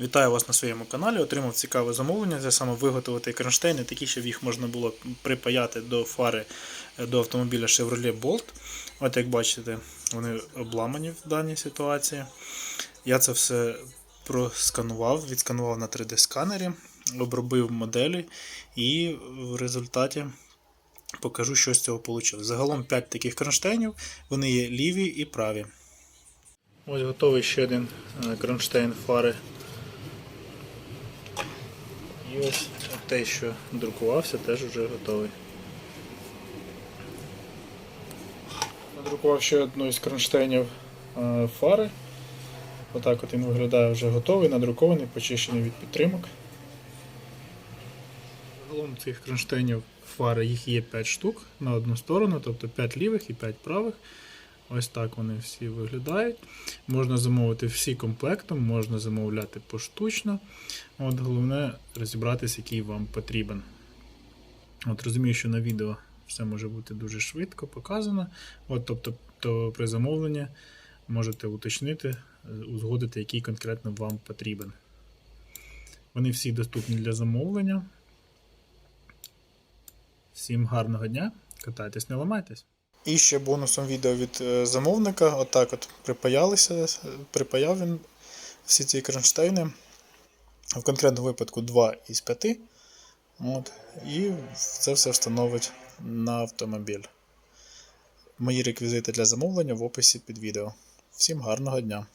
Вітаю вас на своєму каналі. Отримав цікаве замовлення. Це саме виготовити кронштейни, такі, щоб їх можна було припаяти до фари до автомобіля Chevrolet Bolt. От як бачите, вони обламані в даній ситуації. Я це все просканував, відсканував на 3D-сканері, обробив моделі і в результаті покажу, що з цього вийшло. Загалом 5 таких кронштейнів, вони є ліві і праві. Ось готовий ще один е, кронштейн фари і ось те, що друкувався, теж вже готовий. Надрукував ще одну із кронштейнів е, фари. Отак от він виглядає вже готовий, надрукований, почищений від підтримок. Загалом цих кронштейнів фари їх є 5 штук на одну сторону, тобто 5 лівих і 5 правих. Ось так вони всі виглядають. Можна замовити всі комплектом, можна замовляти поштучно. От Головне розібратися, який вам потрібен. От Розумію, що на відео все може бути дуже швидко показано. От, Тобто то при замовленні можете уточнити, узгодити, який конкретно вам потрібен. Вони всі доступні для замовлення. Всім гарного дня, катайтесь, не ламайтесь. І ще бонусом відео від е, замовника. Отак от припаялися, е, припаяв він всі ці кронштейни. В конкретному випадку 2 із 5. От, і це все встановить на автомобіль. Мої реквізити для замовлення в описі під відео. Всім гарного дня!